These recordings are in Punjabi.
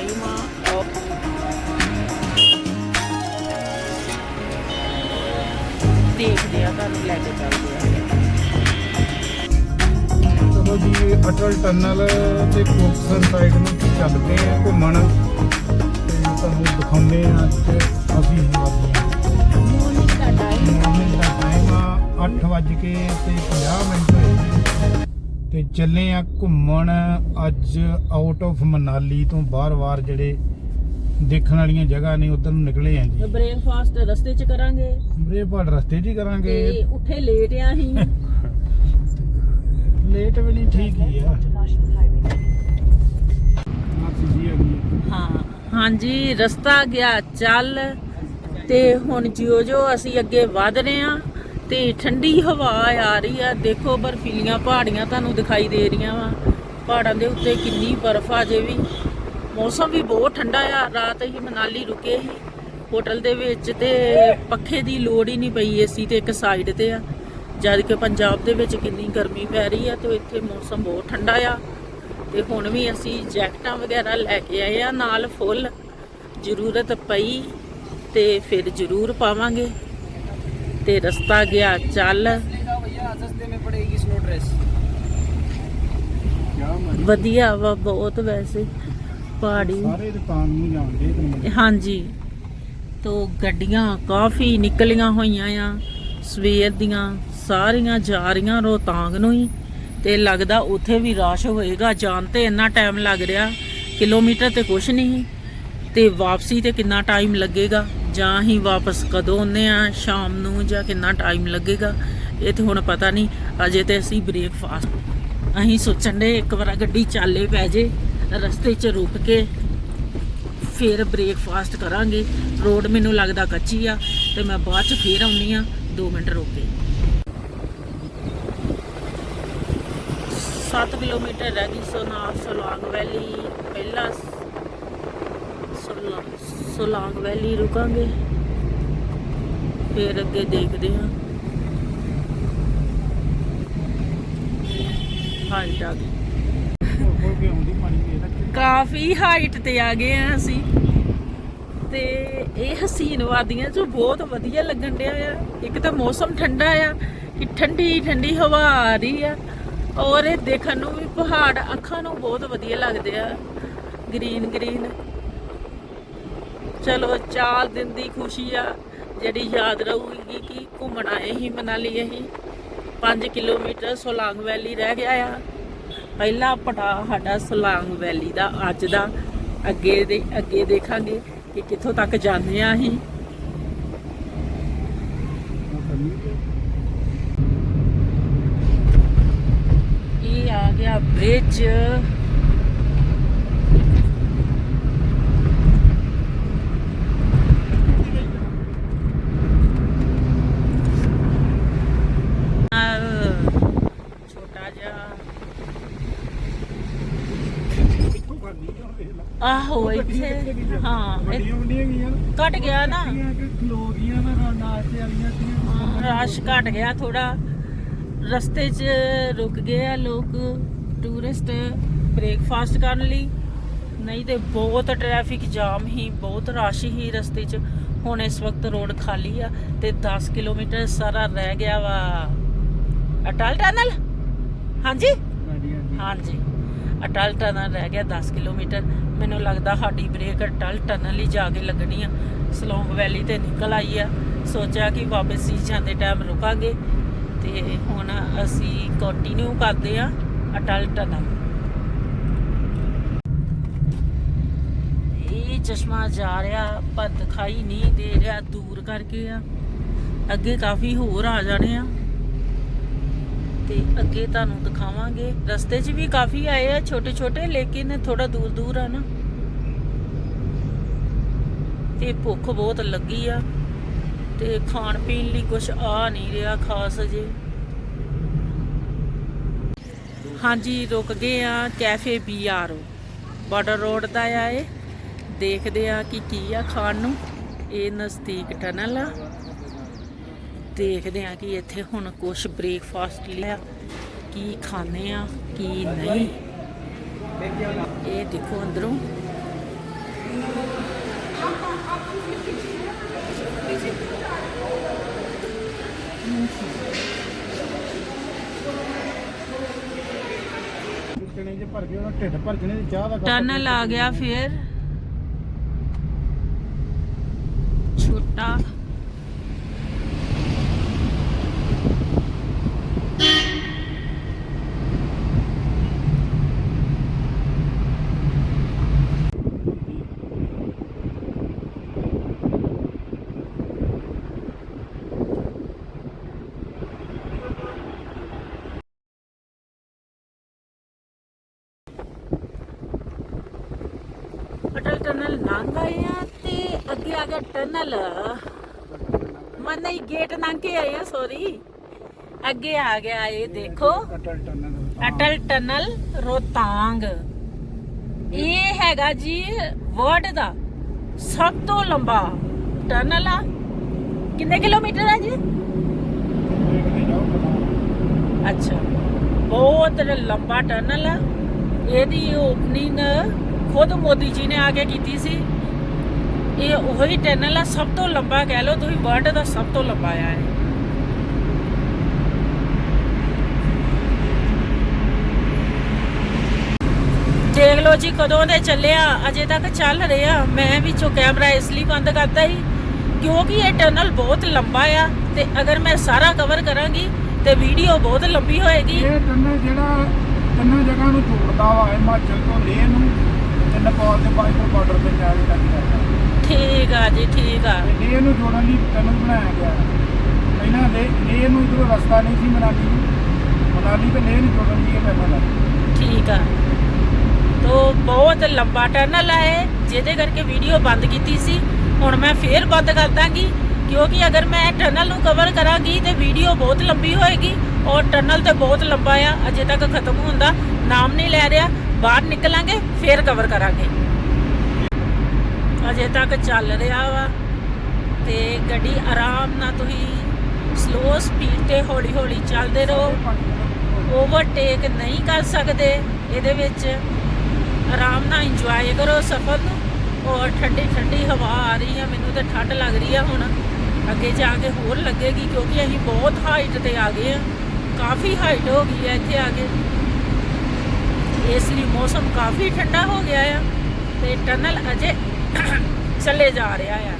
ਟਾਈਮ ਆ ਔਰ ਦੇਖਦੇ ਆ ਤੁਹਾਨੂੰ ਲੈ ਕੇ ਚੱਲਦੇ ਆ। ਚਲੋ ਜੀ ਅਟਲ ਟਨਲ ਤੇ ਕੋਕਸਨ ਸਾਈਡ ਨੂੰ ਚੱਲਦੇ ਆ ਘੁੰਮਣ। ਤੇ ਤੁਹਾਨੂੰ ਦਿਖਾਉਂਦੇ ਆ ਅੱਜ ਅਸੀਂ ਮੋਰਨਿੰਗ ਦਾ ਟਾਈਮ ਮਾਰਨਿੰਗ ਦਾ ਟਾਈਮ ਆ 8 ਵੱਜ ਕੇ ਤੇ 50 ਮਿੰਟ। ਤੇ ਚੱਲੇ ਆ ਘੁੰਮਣ ਅੱਜ ਆਊਟ ਆਫ ਮਨਾਲੀ ਤੋਂ ਬਾਹਰ-ਬਾਹਰ ਜਿਹੜੇ ਦੇਖਣ ਵਾਲੀਆਂ ਜਗ੍ਹਾ ਨੇ ਉਧਰ ਨੂੰ ਨਿਕਲੇ ਆ ਜੀ। ਬ੍ਰੇਕਫਾਸਟ ਰਸਤੇ 'ਚ ਕਰਾਂਗੇ। ਬਰੇ ਪਹਾੜ ਰਸਤੇ 'ਚ ਹੀ ਤੇ ਕਰਾਂਗੇ ਉੱਠੇ ਲੇਟ ਆ ਅਸੀਂ। ਲੇਟ ਵੀ ਨਹੀਂ ਠੀਕ ਹੀ ਆ। ਹਾਂ ਹਾਂਜੀ ਰਸਤਾ ਗਿਆ ਚੱਲ। ਤੇ ਹੁਣ ਜਿਉ ਜੋ ਅਸੀਂ ਅੱਗੇ ਵਧ ਰਹੇ ਆ। ਤੇ ਠੰਡੀ ਹਵਾ ਆ ਰਹੀ ਆ। ਦੇਖੋ, ਬਰਫੀਲੀਆਂ ਪਹਾੜੀਆਂ ਤੁਹਾਨੂੰ ਦਿਖਾਈ ਦੇ ਰਹੀਆਂ ਵਾ। ਪਹਾੜਾਂ ਦੇ ਉੱਤੇ ਕਿੰਨੀ ਬਰਫ਼ ਆ ਜੇ ਵੀ। ਮੌਸਮ ਵੀ ਬਹੁਤ ਠੰਡਾ ਆ। ਰਾਤ ਹੀ ਮਨਾਲੀ ਰੁਕੇ ਸੀ। ਹੋਟਲ ਦੇ ਵਿੱਚ ਤੇ ਪੱਖੇ ਦੀ ਲੋੜ ਹੀ ਨਹੀਂ ਪਈ ਏਸੀ ਤੇ ਇੱਕ ਸਾਈਡ ਤੇ ਆ। ਜਦ ਕਿ ਪੰਜਾਬ ਦੇ ਵਿੱਚ ਕਿੰਨੀ ਗਰਮੀ ਪੈ ਰਹੀ ਆ ਤੇ ਇੱਥੇ ਮੌਸਮ ਬਹੁਤ ਠੰਡਾ ਆ। ਤੇ ਹੁਣ ਵੀ ਅਸੀਂ ਜੈਕਟਾਂ ਵਗੈਰਾ ਲੈ ਕੇ ਆਏ ਆ ਨਾਲ ਫੁੱਲ। ਜ਼ਰੂਰਤ ਪਈ ਤੇ ਫਿਰ ਜ਼ਰੂਰ ਪਾਵਾਂਗੇ। ਤੇ ਰਸਤਾ ਗਿਆ ਚੱਲ। ਵਧੀਆ ਵਾ ਬਹੁਤ ਵੈਸੇ, ਪਹਾੜੀ। ਹਾਂਜੀ। ਤੋ ਗੱਡੀਆਂ ਕਾਫੀ ਨਿਕਲੀਆਂ ਹੋਈਆਂ ਆ, ਸਵੇਰ ਦੀਆਂ ਸਾਰੀਆਂ ਜਾ ਰਹੀਆਂ ਰੋਤਾਂਗ ਨੂੰ ਹੀ, ਤੇ ਲੱਗਦਾ ਉੱਥੇ ਵੀ ਰਾਸ਼ ਹੋਏਗਾ, ਜਾਣ ਤੇ ਇੰਨਾ ਟਾਈਮ ਲੱਗ ਰਿਹਾ, ਕਿਲੋਮੀਟਰ ਤੇ ਕੁਝ ਨਹੀਂ, ਤੇ ਵਾਪਸੀ ਤੇ ਕਿੰਨਾ ਟਾਈਮ ਲੱਗੇਗਾ। ਜਾਂ ਹੀ ਵਾਪਸ ਕਦੋਂ ਆਉਂਦੇ ਆ, ਸ਼ਾਮ ਨੂੰ ਜਾਂ ਕਿੰਨਾ ਟਾਈਮ ਲੱਗੇਗਾ, ਇਹ ਤੇ ਹੁਣ ਪਤਾ ਨਹੀਂ, ਅਜੇ ਤੇ ਅਸੀਂ ਬ੍ਰੇਕਫਾਸਟ ਅਸੀਂ ਸੋਚਣ ਦੇ ਇੱਕ ਵਾਰ ਗੱਡੀ ਚਾਲੇ ਪੈ ਜੇ, ਰਸਤੇ 'ਚ ਰੁਕ ਕੇ ਫਿਰ ਬ੍ਰੇਕਫਾਸਟ ਕਰਾਂਗੇ। ਰੋਡ ਮੈਨੂੰ ਲੱਗਦਾ ਕੱਚੀ ਆ, ਤੇ ਮੈਂ ਬਾਅਦ ਚ ਫੇਰ ਆਉਣੀ ਆ 2 ਮਿੰਟ ਰੁਕ ਕੇ। 7 ਕਿਲੋਮੀਟਰ ਰਹਿ ਗਈ ਸੋਨਾਰ ਸੋਲਾਂਗ ਵੈਲੀ, ਪਹਿਲਾ ਸੋਲਾਂਗ ਵੈਲੀ ਰੁਕਾਂਗੇ। ਫਿਰ ਅੱਗੇ ਦੇਖਦੇ ਹਾਂ। ਹਾਈਟ ਆ ਕਾਫੀ ਹਾਈਟ ਤੇ ਆ ਗਏ ਆ ਅਸੀਂ। ਤੇ ਇਹ ਹਸੀਨ ਵਾਦੀਆਂ ਚ ਬਹੁਤ ਵਧੀਆ ਲੱਗਣ ਡਿਆ ਆ। ਇੱਕ ਤਾਂ ਮੌਸਮ ਠੰਡਾ ਆ, ਕਿ ਠੰਡੀ ਠੰਡੀ ਹਵਾ ਆ ਰਹੀ ਆ। ਔਰ ਇਹ ਦੇਖਣ ਨੂੰ ਵੀ ਪਹਾੜ ਅੱਖਾਂ ਨੂੰ ਬਹੁਤ ਵਧੀਆ ਲੱਗਦੇ ਆ। ਗ੍ਰੀਨ ਗ੍ਰੀਨ ਚਲੋ ਚਾਰ ਦਿਨ ਦੀ ਖੁਸ਼ੀ ਆ, ਜਿਹੜੀ ਯਾਦ ਰਹੂਗੀ ਕਿ ਘੁੰਮਣਾ ਆਏ ਮਨਾਲੀ ਅਸੀਂ। 5 ਕਿਲੋਮੀਟਰ ਸੋਲਾਂਗ ਵੈਲੀ ਰਹਿ ਗਿਆ ਆ ਪਹਿਲਾ ਪੜਾ ਸਾਡਾ ਸੋਲਾਂਗ ਵੈਲੀ ਦਾ, ਅੱਜ ਦਾ। ਅੱਗੇ ਦੇ, ਅੱਗੇ ਦੇਖਾਂਗੇ ਕਿ ਕਿੱਥੋਂ ਤੱਕ ਜਾਂਦੇ ਆ ਅਸੀਂ। ਇਹ ਆ ਗਿਆ ਬ੍ਰਿਜ ਛੋਟਾ ਜਿਹਾ ਕਿੱਥੋਂ ਕਰਨੀ ਆ ਵੇਖ ਲਾ ਆਹੋ ਇੱਥੇ ਹਾਂ ਵੱਡੀਆਂ ਵੱਡੀਆਂ ਗਈਆਂ ਘਟ ਗਿਆ ਨਾ। ਖਲੋ ਗਈਆਂ ਨਾ ਨਾਚੇ ਵਾਲੀਆਂ ਸੀਗੀਆਂ। ਰਸ਼ ਘਟ ਗਿਆ ਥੋੜਾ ਰਸਤੇ 'ਚ ਰੁਕ ਗਏ ਆ ਲੋਕ ਟੂਰਿਸਟ ਬ੍ਰੇਕਫਾਸਟ ਕਰਨ ਲਈ। ਨਹੀਂ ਤੇ ਬਹੁਤ ਟ੍ਰੈਫਿਕ ਜਾਮ ਹੀ ਬਹੁਤ ਰਸ਼ ਹੀ ਰਸਤੇ 'ਚ। ਹੁਣ ਇਸ ਵਕਤ ਰੋਡ ਖਾਲੀ ਆ ਤੇ 10 ਕਿਲੋਮੀਟਰ ਸਾਰਾ ਰਹਿ ਗਿਆ ਵਾ। ਅਟਲ ਟਨਲ? ਹਾਂਜੀ? ਹਾਂਜੀ ਅਟਲ ਟਨਲ ਰਹਿ ਗਿਆ 10 ਕਿਲੋਮੀਟਰ। ਮੈਨੂੰ ਲੱਗਦਾ ਸਾਡੀ ਬ੍ਰੇਕ ਅਟਲ ਟਨਲ ਹੀ ਜਾ ਕੇ ਲੱਗਣੀ ਆ। ਸਲੋਂਗ ਵੈਲੀ ਤੇ ਨਿਕਲ ਆਈ ਆ। ਸੋਚਿਆ ਕਿ ਵਾਪਸ ਹੀ ਜਾਂਦੇ ਟਾਈਮ ਰੁਕਾਂਗੇ। ਤੇ ਹੁਣ ਅਸੀਂ ਕੰਟੀਨਿਊ ਕਰਦੇ ਆ ਅਟਲ ਟਨਲ। ਇਹ ਚਸ਼ਮਾ ਜਾ ਰਿਹਾ, ਪਰ ਦਿਖਾਈ ਨਹੀਂ ਦੇ ਰਿਹਾ, ਦੂਰ ਕਰਕੇ ਆ। ਅੱਗੇ ਕਾਫੀ ਹੋਰ ਆ ਜਾਣੇ ਆ। ਤੇ ਅੱਗੇ ਤੁਹਾਨੂੰ ਦਿਖਾਵਾਂਗੇ। ਰਸਤੇ 'ਚ ਵੀ ਕਾਫੀ ਆਏ ਆ ਛੋਟੇ ਛੋਟੇ ਲੇਕਿਨ ਥੋੜਾ ਦੂਰ ਦੂਰ ਆ ਨਾ। ਤੇ ਭੁੱਖ ਬਹੁਤ ਲੱਗੀ ਆ। ਤੇ ਖਾਣ ਪੀਣ ਲਈ ਕੁਝ ਆ ਨਹੀਂ ਰਿਹਾ ਖਾਸ ਅਜੇ। ਹਾਂਜੀ, ਰੁਕ ਗਏ ਆ ਕੈਫੇ ਬੀਆਰਓ। ਬਾਰਡਰ ਰੋਡ ਦਾ ਆ ਇਹ। ਦੇਖਦੇ ਆ ਕਿ ਕੀ ਆ ਖਾਣ ਨੂੰ। ਇਹ ਨਜ਼ਦੀਕ ਟਨਲ ਆ। ਦੇਖਦੇ ਆ ਕਿ ਇੱਥੇ ਹੁਣ ਕੁਝ ਬ੍ਰੇਕਫਾਸਟ ਲਿਆ ਕੀ ਖਾਣੇ ਆ ਕੀ ਨਹੀਂ। ਇਹ ਦੇਖੋ ਅੰਦਰੋਂ। ਚਣੇ ਜੇ ਭਰ ਕੇ ਉਹਦਾ ਢਿੱਡ ਭਰ ਜਣੇ ਦੀ ਚਾਹ ਦਾ ਕੱਪ ਟਨਲ ਆ ਗਿਆ ਫਿਰ। ਛੋਟਾ ਅਟਲ ਲੰਘ ਆਏ ਆ ਤੇ ਅੱਗੇ ਆ ਗਿਆ ਟਨਲ। ਮਨ ਨਹੀਂ ਗੇਟ ਲੰਘ ਕੇ ਆਏ ਆ ਸੌਰੀ ਅੱਗੇ ਆ ਗਿਆ ਇਹ ਦੇਖੋ। ਅਟਲ ਟਨਲ ਰੋਤਾਂਗ ਇਹ ਹੈਗਾ ਜੀ ਵਰਲਡ ਦਾ ਸਭ ਤੋਂ ਲੰਬਾ ਟਨਲ ਆ। ਕਿੰਨੇ ਕਿਲੋਮੀਟਰ ਆ ਜੀ? ਅੱਛਾ, ਬਹੁਤ ਲੰਬਾ ਟਨਲ ਆ। ਇਹਦੀ ਓਪਨਿੰਗ ਖੁਦ ਮੋਦੀ ਜੀ ਨੇ ਆ ਕੇ ਕੀਤੀ ਸੀ। ਇਹ ਉਹੀ ਟਨਲ ਆ, ਸਭ ਤੋਂ ਲੰਬਾ ਕਹਿ ਲਓ, ਤੁਸੀਂ ਵਰਲਡ ਦਾ ਸਭ ਤੋਂ ਲੰਬਾ ਆ ਇਹ। ਦੇਖ ਲਓ ਜੀ ਕਦੋਂ ਦੇ ਚੱਲਿਆ, ਅਜੇ ਤੱਕ ਚੱਲ ਰਿਹਾ। ਮੈਂ ਵਿੱਚੋਂ ਕੈਮਰਾ ਇਸ ਲਈ ਬੰਦ ਕਰਤਾ ਸੀ, ਕਿਉਂਕਿ ਇਹ ਟਨਲ ਬਹੁਤ ਲੰਬਾ ਆ ਤੇ ਅਗਰ ਮੈਂ ਸਾਰਾ ਕਵਰ ਕਰਾਂਗੀ ਤੇ ਵੀਡੀਓ ਬਹੁਤ ਲੰਬੀ ਹੋਏਗੀ। ਇਹ ਟਨਲ ਜਿਹੜਾ ਤਿੰਨਾਂ ਜਗ੍ਹਾ ਨੂੰ ਜੋੜਦਾ ਵਾ, ਹਿਮਾਚਲ ਤੋਂ ਲੇਹ ਨੂੰ। ਨੇਪਾਲ ਦੇ ਬਾਈਕਰ ਬਾਰਡਰ ਤੇ ਜਾ ਕੇ ਤੱਕ ਜਾਂਦਾ ਠੀਕ ਆ ਜੀ ਠੀਕ ਆ। ਤੇ ਲੇਹ ਨੂੰ ਜੋੜਨ ਲਈ ਟਨਲ ਬਣਾਇਆ ਗਿਆ। ਪਹਿਲਾਂ ਲੇਹ ਲੇਹ ਨੂੰ ਇਧਰੋਂ ਰਸਤਾ ਨਹੀਂ ਸੀ ਮਨਾਲੀ ਨੂੰ ਮਨਾਲੀ ਤੇ ਲੇਹ ਨੂੰ ਜੋੜਨ ਲਈ ਇਹ ਟਨਲ ਠੀਕ ਆ। ਤੋ ਬਹੁਤ ਲੰਬਾ ਟਨਲ ਇਹ ਜਿਹਦੇ ਕਰਕੇ ਵੀਡੀਓ ਬੰਦ ਕੀਤੀ ਸੀ। ਹੁਣ ਮੈਂ ਫੇਰ ਬੰਦ ਕਰ ਦਾਂਗੀ ਕਿਉਂਕਿ ਅਗਰ ਮੈਂ ਟਨਲ ਨੂੰ ਕਵਰ ਕਰਾਂਗੀ ਤੇ ਵੀਡੀਓ ਬਹੁਤ ਲੰਬੀ ਹੋਏਗੀ ਔਰ ਟਨਲ ਤੇ ਬਹੁਤ ਲੰਬਾ ਆ ਅਜੇ ਤੱਕ ਖਤਮ ਹੋਣ ਦਾ ਨਾਮ ਨਹੀਂ ਲੈ ਰਿਹਾ। ਬਾਹਰ ਨਿਕਲਾਂਗੇ, ਫੇਰ ਕਵਰ ਕਰਾਂਗੇ। ਅਜੇ ਤੱਕ ਚੱਲ ਰਿਹਾ ਵਾ ਤੇ ਗੱਡੀ ਆਰਾਮ ਨਾਲ ਤੁਸੀਂ ਸਲੋ ਸਪੀਡ ਤੇ ਹੌਲੀ ਹੌਲੀ ਚੱਲਦੇ ਰਹੋ। ਓਵਰਟੇਕ ਨਹੀਂ ਕਰ ਸਕਦੇ, ਇਹਦੇ ਵਿੱਚ ਆਰਾਮ ਨਾਲ ਇੰਜੋਏ ਕਰੋ ਸਫ਼ਰ ਨੂੰ। ਔਰ ਠੰਡੀ ਠੰਡੀ ਹਵਾ ਆ ਰਹੀ ਹੈ ਮੈਨੂੰ ਤਾਂ ਠੰਡ ਲੱਗ ਰਹੀ ਹੈ ਹੁਣ। ਅੱਗੇ ਜਾ ਕੇ ਹੋਰ ਲੱਗੇਗੀ, ਕਿਉਂਕਿ ਅਸੀਂ ਬਹੁਤ ਹਾਈਟ ਤੇ ਆ ਗਏ ਆ। ਕਾਫੀ ਹਾਈਟ ਹੋ ਗਈ ਹੈ ਇੱਥੇ ਆ ਕੇ। ਇਸ ਲਈ ਮੌਸਮ ਕਾਫੀ ਠੰਡਾ ਹੋ ਗਿਆ ਆ ਤੇ ਟਨਲ ਅਜੇ ਚੱਲੇ ਜਾ ਰਿਹਾ ਆ।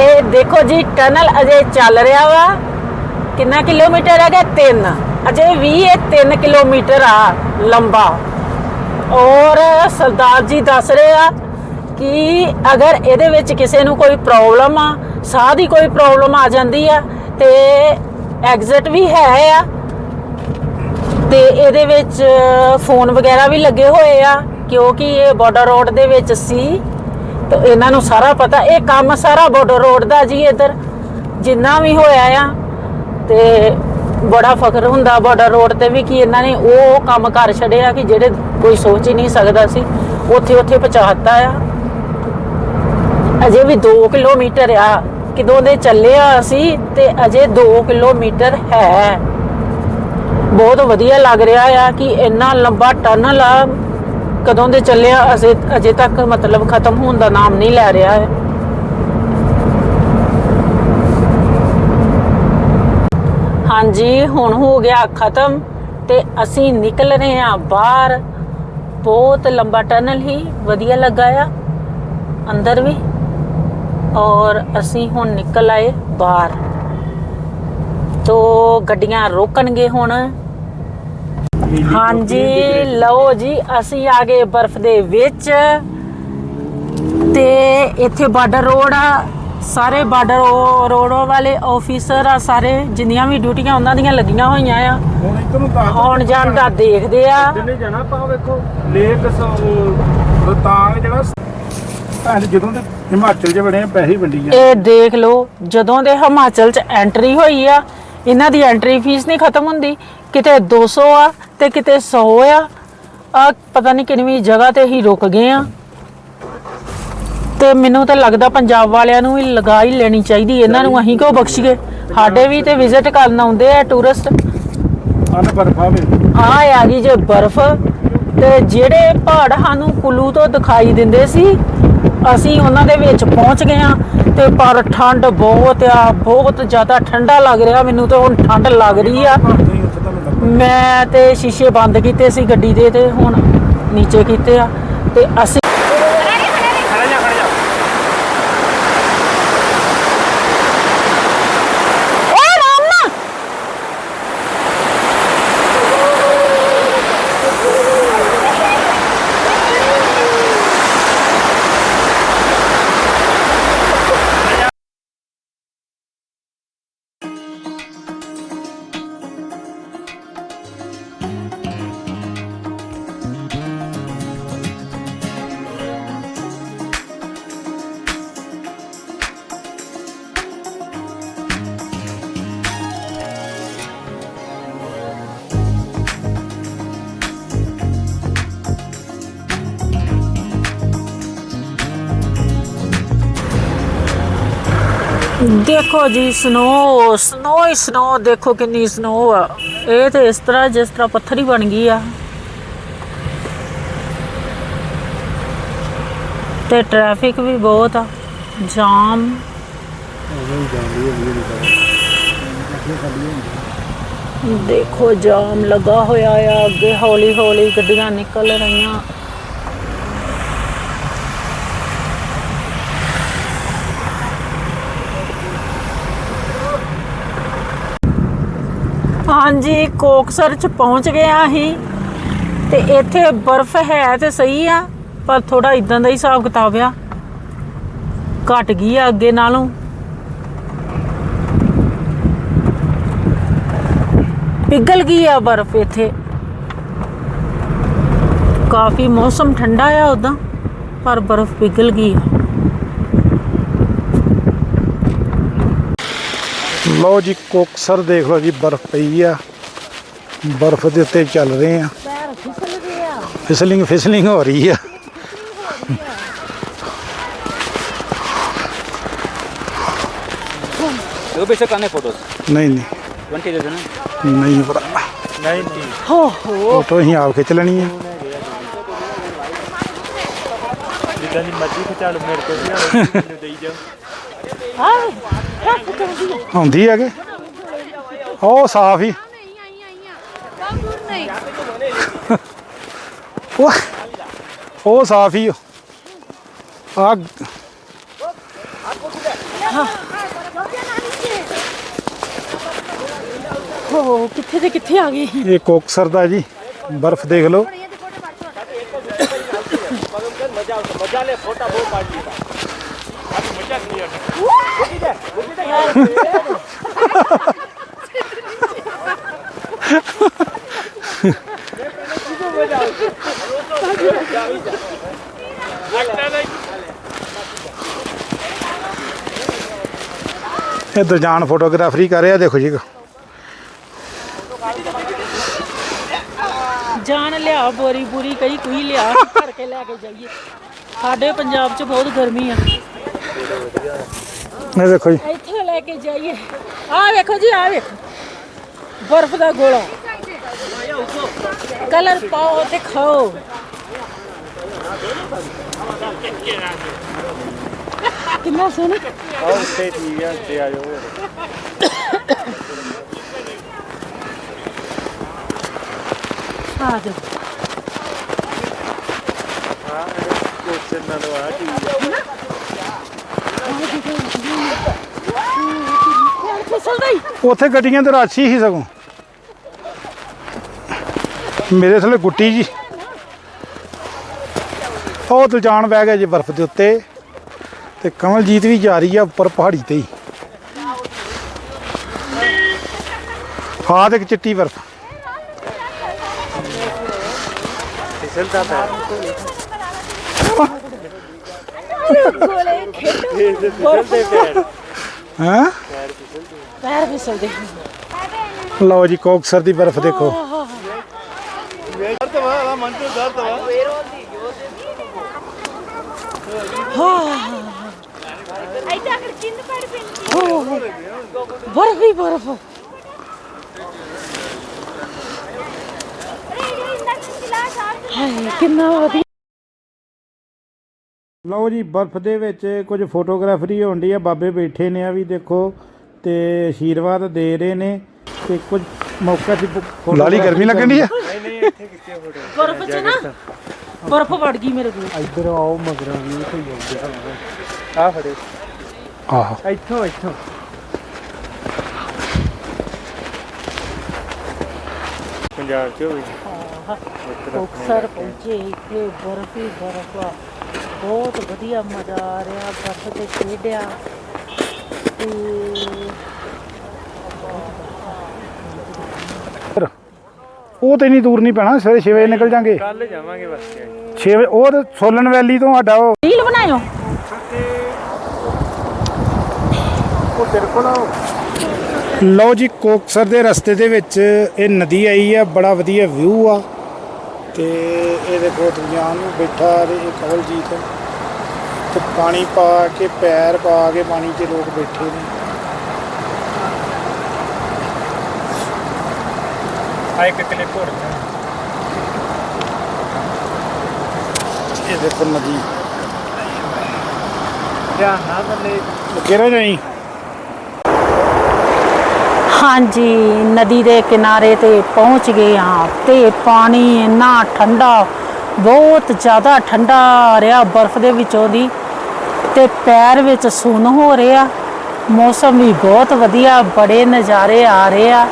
ਇਹ ਦੇਖੋ ਜੀ, ਟਨਲ ਅਜੇ ਚੱਲ ਰਿਹਾ ਵਾ। ਕਿੰਨਾ ਕਿਲੋਮੀਟਰ ਹੈਗਾ? 3 ਅਜੇ ਵੀ ਇਹ 3 ਕਿਲੋਮੀਟਰ ਆ ਲੰਬਾ। ਔਰ ਸਰਦਾਰ ਜੀ ਦੱਸ ਰਹੇ ਆ ਕਿ ਅਗਰ ਇਹਦੇ ਵਿੱਚ ਕਿਸੇ ਨੂੰ ਕੋਈ ਪ੍ਰੋਬਲਮ ਆ, ਸਾਹ ਦੀ ਕੋਈ ਪ੍ਰੋਬਲਮ ਆ ਜਾਂਦੀ ਆ ਤੇ ਐਗਜ਼ਿਟ ਵੀ ਹੈ ਆ। ਤੇ ਇਹਦੇ ਵਿੱਚ ਫੋਨ ਵਗੈਰਾ ਵੀ ਲੱਗੇ ਹੋਏ ਆ, ਕਿਉਂਕਿ ਇਹ ਬਾਰਡਰ ਰੋਡ ਦੇ ਵਿੱਚ ਸੀ। ਤੇ ਇਹਨਾਂ ਨੂੰ ਸਾਰਾ ਪਤਾ, ਇਹ ਕੰਮ ਸਾਰਾ ਬਾਰਡਰ ਰੋਡ ਦਾ ਜੀ ਇੱਧਰ, ਜਿੰਨਾ ਵੀ ਹੋਇਆ ਆ। ਤੇ ਬੜਾ ਫਖਰ ਹੁੰਦਾ ਬਾਰਡਰ ਰੋਡ ਤੇ ਵੀ ਕਿ ਇਹਨਾਂ ਨੇ ਉਹ ਕੰਮ ਕਰ ਛੜਿਆ ਕਿ ਜਿਹੜੇ ਕੋਈ ਸੋਚ ਹੀ ਨਹੀਂ ਸਕਦਾ ਸੀ, ਉੱਥੇ ਉੱਥੇ ਪਹੁੰਚਾਤਾ ਆ। ਅਜੇ ਵੀ 2 ਕਿਲੋਮੀਟਰ ਆ, ਕਿਦੋਂ ਦੇ ਚੱਲੇ ਆ ਅਸੀਂ, ਤੇ ਅਜੇ 2 ਕਿਲੋਮੀਟਰ ਹੈ। ਬਹੁਤ ਵਧੀਆ ਲੱਗ ਰਿਹਾ ਆ ਕਿ ਇੰਨਾ ਲੰਬਾ ਟਨਲ ਆ, ਕਦੋਂ ਦੇ ਚੱਲਿਆ, ਅਜੇ ਅਜੇ ਤੱਕ ਮਤਲਬ ਖਤਮ ਹੋਣ ਦਾ ਨਾਮ ਨਹੀਂ ਲੈ ਰਿਹਾ ਹੈ। ਹਾਂਜੀ, ਹੁਣ ਹੋ ਗਿਆ ਖਤਮ ਤੇ ਅਸੀਂ ਨਿਕਲ ਰਹੇ ਹਾਂ ਬਾਹਰ। ਬਹੁਤ ਲੰਬਾ ਟਨਲ ਹੀ, ਵਧੀਆ ਲੱਗਾ ਆ। ਅੰਦਰ ਵੀ। ਔਰ ਅਸੀਂ ਹੁਣ ਨਿਕਲ ਆਏ ਬਾਹਰ। ਤੋ ਗੱਡੀਆਂ ਰੋਕਣਗੇ ਹੁਣ। ਹਾਂਜੀ ਲਓ ਜੀ ਅਸੀਂ ਆ ਗਏ ਬਰਫ਼ ਦੇ ਵਿੱਚ। ਤੇ ਇੱਥੇ ਬਾਰਡਰ ਰੋਡ ਆ ਸਾਰੇ ਬਾਰਡਰ ਰੋਡ ਵਾਲੇ ਆਫੀਸਰ ਆ ਸਾਰੇ ਜਿੰਨੀਆਂ ਵੀ ਡਿਊਟੀਆਂ ਉਹਨਾਂ ਦੀਆਂ ਲੱਗੀਆਂ ਹੋਈਆਂ ਆ। ਹੁਣ ਇੱਧਰ ਨੂੰ ਦੱਸ ਆਉਣ ਜਾਣ ਦਾ ਦੇਖਦੇ ਆ। ਦਿੱਲੀ ਜਾਣਾ ਆਪਾਂ ਵੇਖੋ ਲੇਕ ਸ- ਰੋਹਤਾਂਗ ਜਿਹੜਾ ਭੈਣ ਜਦੋਂ ਦੇ ਹਿਮਾਚਲ 'ਚ ਆ ਪੈਸੇ ਵੰਡੀ ਆ ਇਹ ਦੇਖ ਲਓ ਜਦੋਂ ਦੇ ਹਿਮਾਚਲ ਚ ਐਂਟਰੀ ਹੋਈ ਆ ਇਹਨਾਂ ਦੀ ਐਂਟਰੀ ਫੀਸ ਨਹੀਂ ਖਤਮ ਹੁੰਦੀ। ਕਿਤੇ 200 ਆ ਤੇ ਕਿਤੇ 100 ਆ। ਆ ਪਤਾ ਨਹੀਂ ਕਿੰਨੀ ਜਗ੍ਹਾ ਤੇ ਹੀ ਰੁਕ ਗਏ ਆ। ਤੇ ਮੈਨੂੰ ਤਾਂ ਲੱਗਦਾ ਪੰਜਾਬ ਵਾਲਿਆਂ ਨੂੰ ਵੀ ਲਗਾ ਹੀ ਲੈਣੀ ਚਾਹੀਦੀ ਇਹਨਾਂ ਨੂੰ ਅਸੀਂ ਕਿਉਂ ਬਖਸ਼ੀਏ? ਸਾਡੇ ਵੀ ਤੇ ਵਿਜ਼ਿਟ ਕਰਨ ਆਉਂਦੇ ਆ ਟੂਰਿਸਟ ਅਨ ਬਰਫਾ ਵੇ। ਆ ਆ ਗਈ ਜੇ ਬਰਫ਼। ਤੇ ਜਿਹੜੇ ਪਹਾੜ ਸਾਨੂੰ ਕੁੱਲੂ ਤੋਂ ਦਿਖਾਈ ਦਿੰਦੇ ਸੀ ਅਸੀਂ ਉਹਨਾਂ ਦੇ ਵਿੱਚ ਪਹੁੰਚ ਗਏ ਆ ਤੇ ਪਰ ਠੰਡ ਬਹੁਤ ਆ, ਬਹੁਤ ਜ਼ਿਆਦਾ ਠੰਡਾ ਲੱਗ ਰਿਹਾ, ਮੈਨੂੰ ਤਾਂ ਹੁਣ ਠੰਡ ਲੱਗ ਰਹੀ ਆ। ਮੈਂ ਤੇ ਸ਼ੀਸ਼ੇ ਬੰਦ ਕੀਤੇ ਸੀ ਗੱਡੀ ਦੇ ਤੇ ਹੁਣ ਨੀਚੇ ਕੀਤੇ ਆ ਤੇ ਅਸੀਂ ਦੇਖੋ ਜੀ ਸਨੋ ਸਨੋ ਹੀ ਸਨੋ ਦੇਖੋ ਕਿੰਨੀ ਸਨੋ ਆ। ਇਹ ਤੇ ਇਸ ਤਰ੍ਹਾਂ, ਜਿਸ ਤਰ੍ਹਾਂ ਪੱਥਰ ਹੀ ਬਣ ਗਈ ਆ। ਤੇ ਟ੍ਰੈਫਿਕ ਵੀ ਬਹੁਤ ਆ, ਜਾਮ। ਦੇਖੋ, ਜਾਮ ਲੱਗਾ ਹੋਇਆ ਆ, ਅੱਗੇ ਹੌਲੀ ਹੌਲੀ ਗੱਡੀਆਂ ਨਿਕਲ ਰਹੀਆਂ। ਹਾਂਜੀ, ਕੋਕਸਰ ਚ ਪਹੁੰਚ ਗਿਆ ਅਸੀਂ। ਤੇ ਇੱਥੇ ਬਰਫ਼ ਹੈ ਤੇ ਸਹੀ ਆ, ਪਰ ਥੋੜਾ ਇਦਾਂ ਦਾ ਹੀ ਹਿਸਾਬ ਕਿਤਾਬ ਆ। ਘਟ ਗਈ ਆ ਅੱਗੇ ਨਾਲੋਂ। ਪਿਘਲ ਗਈ ਆ ਬਰਫ਼ ਇੱਥੇ। ਕਾਫੀ ਮੌਸਮ ਠੰਡਾ ਆ ਉਦਾਂ, ਪਰ ਬਰਫ਼ ਪਿਘਲ ਗਈ ਆ। ਲਓ ਜੀ ਕੋਕਸਰ ਦੇਖ ਲਓ ਜੀ ਬਰਫ਼ ਪਈ ਆ। ਬਰਫ਼ ਦੇ ਉੱਤੇ ਚੱਲ ਰਹੇ ਆ। ਫਿਸਲਿੰਗ ਫਿਸਲਿੰਗ ਹੋ ਰਹੀ ਆ। ਉਹ ਬੇਸ਼ੱਕ ਆਨੇ ਫੋਟੋਸ ਨਹੀਂ ਨਹੀਂ। 20 ਦੇ ਦੇਣਾ ਨਹੀਂ ਭਰਾ। ਹੋ ਹੋ। ਫੋਟੋ ਹੀ ਆਪ ਖਿੱਚ ਲੈਣੀ ਹੈ ਜਿੱਦਾਂ ਦੀ ਮਰਜ਼ੀ ਖਿਚਾ ਲਓ ਮੇਰੇ ਕੋਲ ਨਹੀਂ ਮੈਨੂੰ ਦੇਈ ਆ ਹੱਥ ਚੰਗੀ ਆ ਆਉਂਦੀ ਹੈਗੇ ਉਹ ਸਾਫ਼ ਹੀ। ਨਹੀਂ ਆਈਆਂ ਆਈਆਂ ਕਮ ਦੂਰ ਨਹੀਂ ਉਹ ਉਹ ਸਾਫ਼ ਹੀ। ਆ ਹੋ ਕਿੱਥੇ ਤੇ ਕਿੱਥੇ ਆ ਗਏ ਇਹ ਕੋਕਸਰ ਦਾ ਜੀ। ਬਰਫ਼ ਦੇਖ ਲਓ। ਇਹ ਦੁਜਾਨ ਫੋਟੋਗ੍ਰਾਫਰੀ ਕਰ ਰਿਹਾ ਦੇਖੋ ਜੀ ਜਾਨ ਲਿਆ ਬੋਰੀ ਬੂਰੀ ਕਈ ਕੋਈ ਲਿਆ ਭਰ ਕੇ ਲੈ ਕੇ ਜਾਈਏ ਸਾਡੇ ਪੰਜਾਬ 'ਚ ਬਹੁਤ ਗਰਮੀ ਆ ਇਹ ਦੇਖੋ ਜੀ। ਇੱਥੇ ਲੈ ਕੇ ਜਾਈਏ। ਆਹ ਵੇਖੋ ਜੀ ਆਹ ਵੇਖੋ। ਬਰਫ਼ ਦਾ ਗੋਲਾ। ਕਲਰ ਪਾਓ ਤੇ ਖਾਓ। ਕਿੰਨਾ ਸੋਹਣਾ। ਆਹ ਉੱਤੇ ਠੀਕ ਆ ਉੱਤੇ ਆ ਜਾਓ। ਆ ਦੇ ਕੋਚਰ ਨਾਲ ਆ ਠੀਕ ਫਿਸਲਦਾ ਹੀ ਉੱਥੇ ਗੱਡੀਆਂ ਤੇ ਰਾਸ਼ੀ ਹੀ ਸਗੋਂ। ਮੇਰੇ ਥੱਲੇ ਗੁੱਟੀ ਜੀ। ਉਹ ਦੁਜਾਨ ਬਹਿ ਗਿਆ ਜੀ ਬਰਫ਼ ਦੇ ਉੱਤੇ। ਤੇ ਕਮਲਜੀਤ ਵੀ ਜਾ ਰਹੀ ਆ ਉੱਪਰ ਪਹਾੜੀ ਤੇ ਹੀ। ਹਾਂ ਤੇ ਚਿੱਟੀ ਬਰਫ਼। ਫਿਸਲਦਾ ਪੈਰ ਫਿਸਲਦੇ ਪੈਰ ਹੈਂ? ਪੈਰ ਫਿਸਲਦੇ। ਲਓ ਜੀ ਕੋਕਸਰ ਦੀ ਬਰਫ਼ ਦੇਖੋ। ਦਰਦ ਵਾ ਮਨ ਤੋਂ ਦਰਦ ਵਾ। ਐਦਾਂ ਕਰ ਚਿੰਨ ਪੜ ਪੈਂਦੀ ਬਰਫ਼ ਹੀ ਬਰਫ਼। ਹਾਏ ਕਿੰਨਾ ਵਧੀਆ। ਲਓ ਜੀ ਬਰਫ਼ ਦੇ ਵਿੱਚ ਕੁਝ ਫੋਟੋਗ੍ਰਾਫਰੀ ਹੋਣ ਦੀ ਆ ਬਾਬੇ ਬੈਠੇ ਨੇ ਆ ਵੀ ਦੇਖੋ ਤੇ ਆਸ਼ੀਰਵਾਦ ਦੇ ਰਹੇ ਨੇ ਤੇ ਕੁਝ ਮੌਕਾ ਸੀ ਲਾਲੀ ਗਰਮੀ ਲੱਗਣ ਦੀ ਆ? ਨਹੀਂ ਨਹੀਂ ਇੱਥੇ ਕਿੱਥੇ ਫੋਟੋ? ਬਰਫ਼ 'ਚ ਨਾ ਬਰਫ਼ ਵੜ ਗਈ ਮੇਰੇ ਕੋਲ। ਇੱਧਰ ਆਓ ਮਗਰਾਂ ਵੀ ਕੋਈ ਆਉਂਦਾ ਆ ਫੜੇ। ਆਹੋ। ਇੱਥੋਂ ਇੱਥੋਂ। ਪੰਜਾਬ ਚ ਹੋਈ। ਮੁਕਤਸਰ ਪਹੁੰਚੇ ਇੱਥੇ ਬਰਫ਼ ਹੀ ਬਰਫ਼ ਆ। ਬਹੁਤ ਵਧੀਆ ਮਜ਼ਾ ਆ ਰਿਹਾ ਬਰਫ਼ ਤੇ ਖੇਡਿਆ। ਉਹ ਤੇ ਨਹੀਂ ਦੂਰ ਨਹੀਂ ਪੈਣਾ ਸਵੇਰੇ 6 ਵਜੇ ਨਿਕਲ ਜਾਾਂਗੇ। ਕੱਲ ਜਾਵਾਂਗੇ ਬਸ 6 ਵਜੇ ਉਹ ਸੋਲਨ ਵੈਲੀ ਤੋਂ ਸਾਡਾ ਉਹ ਰੀਲ ਬਣਾਇਓ। ਉਹ ਤੇਰੇ ਕੋਲ ਲਓ ਜੀ ਕੋਕਸਰ ਦੇ ਰਸਤੇ ਦੇ ਵਿੱਚ ਇਹ ਨਦੀ ਆਈ ਆ ਬੜਾ ਵਧੀਆ ਵਿਊ ਆ। ਤੇ ਇਹ ਦੇਖੋ ਦਰਿਆ ਨੂੰ ਬੈਠਾ ਇਹ ਕਵਲਜੀਤ। ਤੇ ਪਾਣੀ ਪਾ ਕੇ ਪੈਰ ਪਾ ਕੇ ਪਾਣੀ 'ਚ ਲੋਕ ਬੈਠੇ ਨੇ। ਆ ਇੱਕ ਕਲਿੱਪ ਹੋਰ ਇਹ ਦੇਖੋ ਨਦੀ। ਧਿਆਨ ਨਾਲ ਬੱਲੇ ਕਿਹੜਾ ਜਾਈ। ਹਾਂਜੀ ਨਦੀ ਦੇ ਕਿਨਾਰੇ ਤੇ ਪਹੁੰਚ ਗਏ ਹਾਂ। ਤੇ ਪਾਣੀ ਇੰਨਾ ਠੰਡਾ ਬਹੁਤ ਜ਼ਿਆਦਾ ਠੰਡਾ ਆ ਰਿਹਾ ਬਰਫ਼ ਦੇ ਵਿੱਚੋਂ ਦੀ। ਤੇ ਪੈਰ ਵਿੱਚ ਸੁੰਨ ਹੋ ਰਿਹਾ। ਮੌਸਮ ਵੀ ਬਹੁਤ ਵਧੀਆ ਬੜੇ ਨਜ਼ਾਰੇ ਆ ਰਹੇ ਆ।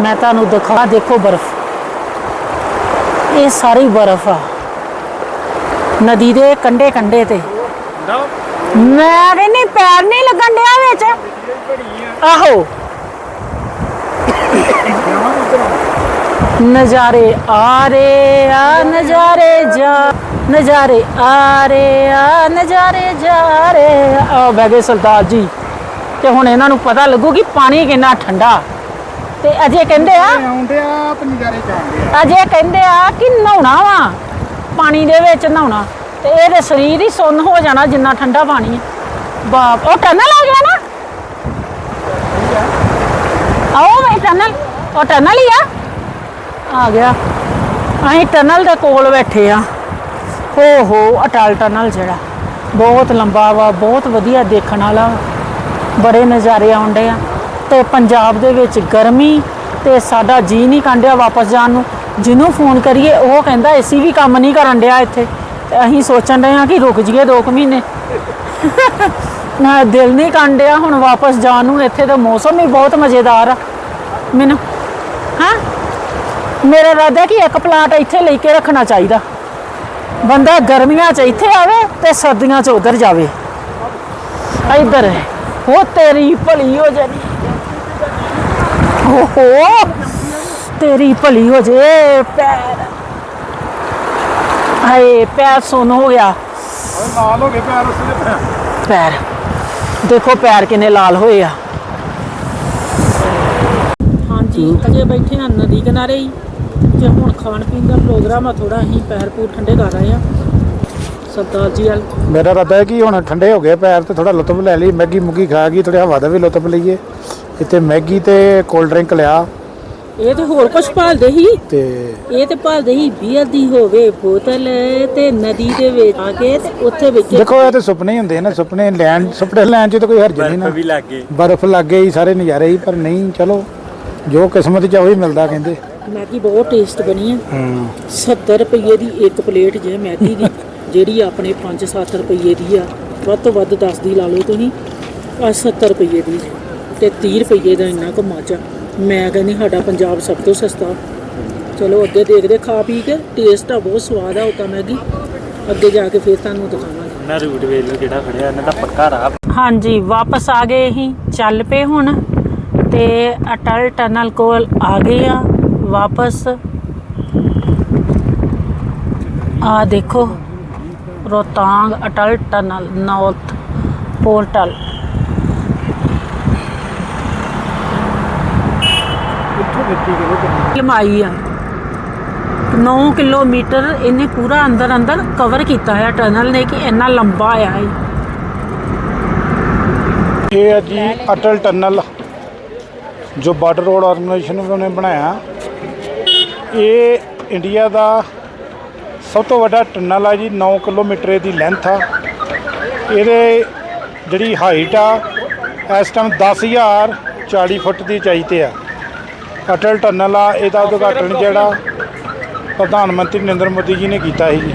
ਮੈਂ ਤੁਹਾਨੂੰ ਦਿਖਾ ਦੇਖੋ ਬਰਫ਼। ਇਹ ਸਾਰੀ ਬਰਫ਼ ਆ। ਨਦੀ ਦੇ ਕੰਢੇ ਕੰਢੇ ਤੇ ਮੈਂ ਕਹਿੰਦੀ ਪੈਰ ਨਹੀਂ ਲੱਗਣ ਡਿਆ ਵਿੱਚ। ਆਹੋ। ਨਜ਼ਾਰੇ ਆ ਰਹੇ ਆ ਨਜ਼ਾਰੇ ਜਾ ਨਜ਼ਾਰੇ ਆ ਰਹੇ ਆ ਨਜ਼ਾਰੇ ਜਾ ਰਹੇ ਆ। ਗਏ ਸਰਦਾਰ ਜੀ। ਤੇ ਹੁਣ ਇਹਨਾਂ ਨੂੰ ਪਤਾ ਲੱਗੂ ਕਿ ਪਾਣੀ ਕਿੰਨਾ ਠੰਡਾ। ਤੇ ਅਜੇ ਕਹਿੰਦੇ ਆ ਆਉਂਦੇ ਆ ਤੇ ਨਜ਼ਾਰੇ ਚਾਉਂਦੇ ਆ। ਅਜੇ ਕਹਿੰਦੇ ਆ ਕਿ ਨਹਾਉਣਾ ਵਾ। ਪਾਣੀ ਦੇ ਵਿੱਚ ਨਹਾਉਣਾ। ਤੇ ਇਹਦੇ ਸਰੀਰ ਹੀ ਸੁੰਨ ਹੋ ਜਾਣਾ ਜਿੰਨਾ ਠੰਡਾ ਪਾਣੀ ਹੈ ਬਾਪ ਉਹ ਟਨਲ ਆ ਗਿਆ ਨਾ? ਆਓ ਵੇ ਟਨਲ। ਉਹ ਟਨਲ ਹੀ ਆ। ਆ ਗਿਆ। ਅਸੀਂ ਟਨਲ ਦੇ ਕੋਲ ਬੈਠੇ ਆ। ਹੋ ਹੋ ਅਟਲ ਟਨਲ ਜਿਹੜਾ। ਬਹੁਤ ਲੰਬਾ ਵਾ, ਬਹੁਤ ਵਧੀਆ ਦੇਖਣ ਵਾਲਾ। ਵਾ। ਬੜੇ ਨਜ਼ਾਰੇ ਆਉਂਦੇ ਆ। ਤੇ ਪੰਜਾਬ ਦੇ ਵਿੱਚ ਗਰਮੀ ਤੇ ਸਾਡਾ ਜੀ ਨਹੀਂ ਕੰਡਿਆ ਵਾਪਸ ਜਾਣ ਨੂੰ। ਜਿਹਨੂੰ ਫੋਨ ਕਰੀਏ, ਉਹ ਕਹਿੰਦਾ, ਏਸੀ ਵੀ ਕੰਮ ਨਹੀਂ ਕਰਨ ਡਿਆ ਇੱਥੇ। ਤੇ ਅਸੀਂ ਸੋਚਣ ਡਏ ਆ ਕਿ ਰੁਕ ਜਾਈਏ 2 ਮਹੀਨੇ। ਨਾ, ਦਿਲ ਨਹੀਂ ਕੰਡਿਆ ਹੁਣ ਵਾਪਸ ਜਾਣ ਨੂੰ। ਇੱਥੇ ਤਾਂ ਮੌਸਮ ਵੀ ਬਹੁਤ ਮਜ਼ੇਦਾਰ ਆ। ਮੈਨੂੰ, ਹਾਂ? ਮੇਰਾ ਇਰਾਦਾ ਕਿ ਇੱਕ ਪਲਾਟ ਇੱਥੇ ਲੈ ਕੇ ਰੱਖਣਾ ਚਾਹੀਦਾ। ਬੰਦਾ ਗਰਮੀਆਂ 'ਚ ਇੱਥੇ ਆਵੇ ਤੇ ਸਰਦੀਆਂ 'ਚ ਉਧਰ ਜਾਵੇ। ਇੱਧਰ ਹੋ ਤੇਰੀ ਭਲੀ ਹੋ ਜਾਣੀ ਓਹੋ ਤੇਰੀ ਭਲੀ ਹੋ ਜੇ ਪੈਰ। ਹਾਏ ਪੈਰ ਸੁੰਨ ਹੋ ਗਿਆ। ਨਾਲ ਹੋ ਗਏ ਪੈਰ ਉਸ ਦੇ ਪੈਰ। ਦੇਖੋ ਪੈਰ ਕਿੰਨੇ ਲਾਲ ਹੋਏ ਆ। ਅਜੇ ਬੈਠੇ ਹਾਂ ਨਦੀ ਕਿਨਾਰੇ ਹੀ। ਤੇ ਹੁਣ ਖਾਣ ਪੀਣ ਦਾ ਪ੍ਰੋਗਰਾਮ ਆ ਥੋੜਾ ਅਸੀਂ ਪੈਰ ਪੂਰ ਠੰਡੇ ਕਰ ਰਹੇ ਆ। ਸਰਦਾਰ ਜੀ ਵੱਲ ਮੇਰਾ ਇਰਾਦਾ ਹੈ ਕਿ ਹੁਣ ਠੰਡੇ ਹੋ ਗਏ ਪੈਰ ਤੇ ਥੋੜਾ ਲੁਤਫ ਲੈ ਲਈ ਮੈਗੀ ਮੁਗੀ ਖਾ ਗਈ ਥੋੜਾ ਹਵਾ ਦਾ ਵੀ ਲੁਤਫ ਲਈਏ। ਇੱਥੇ ਮੈਗੀ ਤੇ ਕੋਲਡ ਡਰਿੰਕ ਲਿਆ। ਇਹ ਤੇ ਹੋਰ ਕੁਝ ਭਾਲਦੇ ਸੀ? ਤੇ ਇਹ ਤੇ ਭਾਲਦੇ ਸੀ ਬੀਅਰ ਦੀ ਹੋਵੇ ਬੋਤਲ ਤੇ ਨਦੀ ਦੇ ਵਿੱਚ ਆ ਕੇ ਤੇ ਉੱਥੇ ਵਿੱਚ ਦੇਖੋ ਇਹ ਤੇ ਸੁਪਨੇ ਹੀ ਹੁੰਦੇ ਨੇ ਸੁਪਨੇ ਲੈਣ ਸੁਪਨੇ ਲੈਣ ਚ ਤਾਂ ਕੋਈ ਹਰਜ ਨਹੀਂ ਨਾ। ਵੀ ਲੱਗ ਬਰਫ਼ ਲੱਗ ਗਈ ਸਾਰੇ ਨਜ਼ਾਰੇ ਹੀ ਪਰ ਨਹੀਂ ਚਲੋ। ਜੋ ਕਿਸਮਤ ਚ ਆ ਉਹੀ ਮਿਲਦਾ ਕਹਿੰਦੇ। ਮੈਗੀ ਬਹੁਤ ਟੇਸਟ ਬਣੀ ਆ। ਹੂੰ। 70 ਰੁਪਏ ਦੀ ਇੱਕ ਪਲੇਟ ਜੇ ਮੈਗੀ ਦੀ ਜਿਹੜੀ ਆਪਣੇ 5-7 ਰੁਪਏ ਦੀ ਆ। ਵੱਧ ਤੋਂ ਵੱਧ 10 ਦੀ ਲਾ ਲਓ ਤੁਸੀਂ ਆ 70 ਰੁਪਏ ਦੀ। ਤੇ 30 ਰੁਪਏ ਦਾ ਇੰਨਾ ਕੁ ਮਾਜਾ ਮੈਂ ਕਹਿੰਦੀ ਸਾਡਾ ਪੰਜਾਬ ਸਭ ਤੋਂ ਸਸਤਾ। ਚਲੋ ਅੱਗੇ ਦੇਖਦੇ ਖਾ ਪੀ ਕੇ ਟੇਸਟ ਆ ਬਹੁਤ ਸਵਾਦ ਆ ਉਤਾ ਮੈਗੀ। ਅੱਗੇ ਜਾ ਕੇ ਫਿਰ ਤੁਹਾਨੂੰ ਦਿਖਾਵਾਂਗੇ। ਨਾ ਰੂਟ ਵੇਖ ਲਓ ਜਿਹੜਾ ਫੜਿਆ ਇਹਨਾਂ ਦਾ ਪੱਕਾ ਰਾਹ। ਹਾਂਜੀ ਵਾਪਸ ਆ ਗਏ ਅਸੀਂ। ਚੱਲ ਪਏ ਹੁਣ। ਤੇ ਅਟਲ ਟਨਲ ਕੋਲ ਆ ਗਏ ਆ ਵਾਪਸ। ਆ ਦੇਖੋ Rohtang Atal tunnel north portal. ਲੰਮਾਈ ਆ। 9 ਕਿਲੋਮੀਟਰ ਇਹਨੇ ਪੂਰਾ ਅੰਦਰ ਅੰਦਰ ਕਵਰ ਕੀਤਾ ਹੈ ਟਨਲ ਨੇ ਕਿ ਇੰਨਾ ਲੰਬਾ ਆ ਇਹ। ਇਹ ਹੈ ਜੀ ਅਟਲ ਟਨਲ। ਜੋ ਬਾਰਡਰ ਰੋਡ ਆਰਗੇਨਾਈਜੇਸ਼ਨ ਨੇ ਬਣਾਇਆ, ਇਹ ਇੰਡੀਆ ਦਾ ਸਭ ਤੋਂ ਵੱਡਾ ਟਨਲ ਆ ਜੀ 9 ਕਿਲੋਮੀਟਰ ਦੀ ਲੈਂਥ ਆ। ਇਹਦੇ ਜਿਹੜੀ ਹਾਈਟ ਆ, ਇਸ ਟਾਈਮ 10040 ਫੁੱਟ ਦੀ ਉਚਾਈ ਤੇ ਆ। ਅਟਲ ਟਨਲ ਆ, ਇਹਦਾ ਉਦਘਾਟਨ ਜਿਹੜਾ ਪ੍ਰਧਾਨ ਮੰਤਰੀ ਨਰਿੰਦਰ ਮੋਦੀ ਜੀ ਨੇ ਕੀਤਾ ਸੀ। ਜੀ